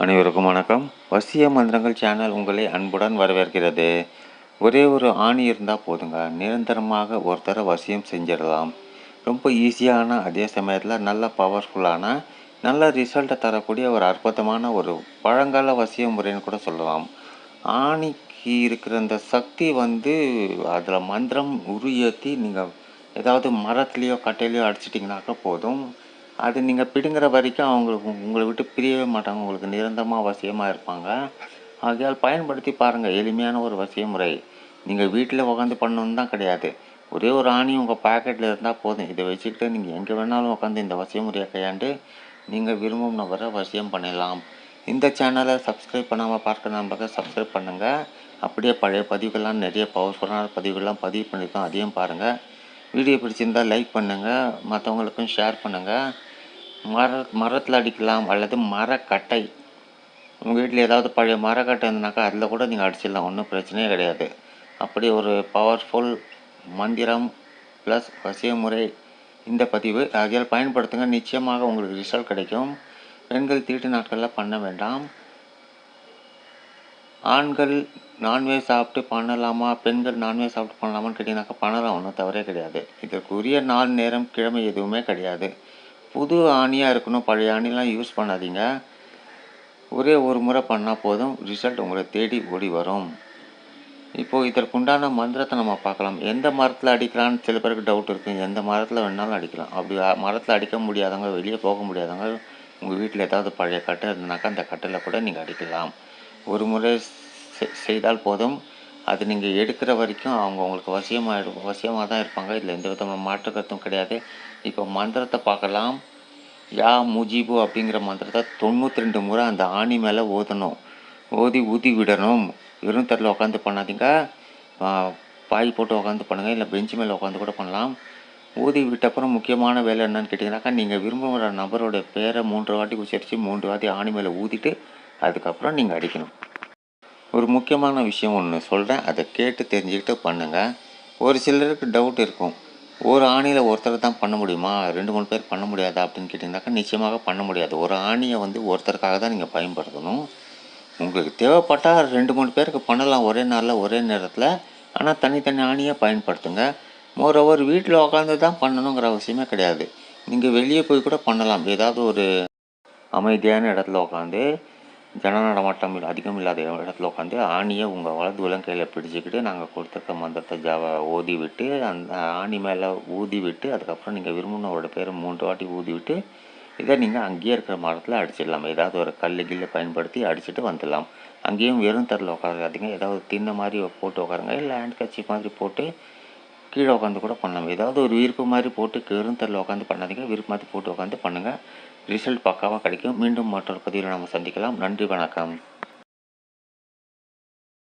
அனைவருக்கும் வணக்கம். வசிய மந்திரங்கள் சேனல் உங்களை அன்புடன் வரவேற்கிறது. ஒரே ஒரு ஆணி இருந்தால் போதுங்க. நிரந்தரமாக ஒருத்தரை வசியம் செஞ்சிடலாம். ரொம்ப ஈஸியான அதே சமயத்தில் நல்ல பவர்ஃபுல்லான நல்ல ரிசல்ட்டை தரக்கூடிய ஒரு அற்புதமான ஒரு பழங்கால வசிய முறைன்னு கூட சொல்லலாம். ஆணிக்கு இருக்கிற அந்த சக்தி வந்து அதில் மந்திரம் உருயேற்றி நீங்கள் ஏதாவது மரத்துலேயோ கட்டையிலையோ அடிச்சிட்டிங்கனாக்கா போதும். அது நீங்கள் பிடுங்குற வரைக்கும் அவங்களுக்கு உங்களை விட்டு பிரியவே மாட்டாங்க. உங்களுக்கு நிரந்தரமாக வசியமாக இருப்பாங்க. ஆகையால் பயன்படுத்தி பாருங்கள் எளிமையான ஒரு வசிய முறை. நீங்கள் வீட்டில் உட்காந்து பண்ணணுன்னு தான் கிடையாது. ஒரே ஒரு ஆணி உங்கள் பாக்கெட்டில் இருந்தால் போதும். இதை வச்சுக்கிட்டு நீங்கள் எங்கே வேணாலும் உட்காந்து இந்த வசிய முறையை கையாண்டு நீங்கள் விரும்பும் நபரை வசியம் பண்ணிடலாம். இந்த சேனலை சப்ஸ்கிரைப் பண்ணாமல் பார்க்க நம்பக சப்ஸ்கிரைப் பண்ணுங்கள் அப்படியே பழைய பதிவுகள்லாம் நிறைய பவர்ஃபுல்லான பதிவுகள்லாம் பதிவு பண்ணியிருக்கோம். அதையும் பாருங்கள் வீடியோ பிடிச்சிருந்தால் லைக் பண்ணுங்கள் மற்றவங்களுக்கும் ஷேர் பண்ணுங்கள் மர மரத்தில் அடிக்கலாம் அல்லது மரக்கட்டை. உங்கள் வீட்டில் ஏதாவது பழைய மரக்கட்டை இருந்தனாக்கா அதில் கூட நீங்கள் அடிச்சிடலாம். ஒன்றும் பிரச்சனையே கிடையாது. அப்படி ஒரு பவர்ஃபுல் மந்திரம் ப்ளஸ் வசிய முறை இந்த பதிவு. ஆகியால் பயன்படுத்துங்க. நிச்சயமாக உங்களுக்கு ரிசல்ட் கிடைக்கும். பெண்கள் தீட்டு நாட்களில் பண்ண வேண்டாம். ஆண்கள் நான்வெஜ் சாப்பிட்டு பண்ணலாமா? பெண்கள் நான்வெஜ் சாப்பிட்டு பண்ணலாமான்னு கேட்டிங்கனாக்கா பண்ணலாம். ஒன்றும் தவறே கிடையாது. இதற்குரிய நாள் நேரம் கிழமை எதுவுமே கிடையாது. புது ஆணியாக இருக்கணும் பழைய ஆணிலாம் யூஸ் பண்ணாதீங்க. ஒரே ஒரு முறை பண்ணால் போதும் ரிசல்ட் உங்களை தேடி ஓடி வரும். இப்போது இதற்குண்டான மந்திரத்தை நம்ம பார்க்கலாம். எந்த மரத்தில் அடிக்கலான்னு சில பேருக்கு டவுட் இருக்குது எந்த மரத்தில் வேணாலும் அடிக்கலாம். அப்படி மரத்தில் அடிக்க முடியாதவங்க வெளியே போக முடியாதவங்க உங்கள் வீட்டில் ஏதாவது பழைய கட்டை இருந்தனாக்கா அந்த கட்டையில் கூட நீங்கள் அடிக்கலாம். ஒரு முறை செய்தால் போதும். அது நீங்கள் எடுக்கிற வரைக்கும் அவங்க உங்களுக்கு வசியமாக வசியமாக தான் இருப்பாங்க. இதில் எந்த விதமான மாற்று கருத்தும் கிடையாது. இப்போ மந்திரத்தை பார்க்கலாம். யா முஜிபு அப்படிங்கிற மந்திரத்தை தொண்ணூற்றி ரெண்டு முறை அந்த ஆணி மேலே ஓதணும். ஓதி ஊதி விடணும். வெறும் தரில் உட்காந்து பண்ணாதீங்க. பாய் போட்டு உட்காந்து பண்ணுங்கள் இல்லை பெஞ்சு மேலே உட்காந்து கூட பண்ணலாம். ஊதி விட்டப்புறம் முக்கியமான வேலை என்னன்னு கேட்டிங்கனாக்கா நீங்கள் விரும்புகிற நபரோட பேரை மூன்று வாட்டி உச்சரித்து மூன்று வாட்டி ஆணி மேலே ஊதிட்டு அதுக்கப்புறம் நீங்கள் அடிக்கணும். ஒரு முக்கியமான விஷயம் ஒன்று சொல்கிறேன் அதை கேட்டு தெரிஞ்சுக்கிட்டு பண்ணுங்கள் ஒரு சிலருக்கு டவுட் இருக்கும். ஒரு ஆணியில் ஒருத்தர் தான் பண்ண முடியுமா? ரெண்டு மூணு பேர் பண்ண முடியாதா அப்படின்னு கேட்டிங்கனாக்கா நிச்சயமாக பண்ண முடியாது. ஒரு ஆணியை வந்து ஒருத்தருக்காக தான் நீங்கள் பயன்படுத்தணும். உங்களுக்கு தேவைப்பட்டால் ரெண்டு மூணு பேருக்கு பண்ணலாம் ஒரே நாளில் ஒரே நேரத்தில். ஆனால் தனித்தனி ஆணியை பயன்படுத்துங்க. மோரோவர் வீட்டில் உட்காந்து தான் பண்ணணுங்கிற அவசியமே கிடையாது. நீங்கள் வெளியே போய் கூட பண்ணலாம். ஏதாவது ஒரு அமைதியான இடத்துல உட்காந்து ஜன நடமாட்டம் அதிகம் இல்லாத இடத்துல உட்காந்து ஆணியை உங்கள் வலது விலங்கையில் பிடிச்சிக்கிட்டு நாங்கள் கொடுத்துருக்க மந்திரத்தை ஜாவ ஓதி விட்டு அந்த ஆணி மேலே ஊதி விட்டு அதுக்கப்புறம் நீங்கள் விரும்பினவரோட பேரை மூன்று வாட்டி ஊதி விட்டு இதை நீங்கள் அங்கேயே இருக்கிற மரத்தில் அடிச்சிடலாம். ஏதாவது ஒரு கல் கீழே பயன்படுத்தி அடிச்சுட்டு வந்துடலாம். அங்கேயும் வெறும் தரில் உட்காராதீங்க ஏதாவது தின்ன மாதிரி போட்டு உட்காருங்க இல்லை ஹேண்ட் கட்சி மாதிரி போட்டு கீழே உட்காந்து கூட பண்ணலாம். ஏதாவது ஒரு விருப்பு மாதிரி போட்டு வெறும் தரில் உட்காந்து பண்ணாதீங்க. விருப்பு மாதிரி போட்டு உட்காந்து பண்ணுங்கள் ரிசல்ட் பக்காவாக கிடைக்கும். மீண்டும் மற்றொரு பதிவில் நம்ம சந்திக்கலாம். நன்றி வணக்கம்.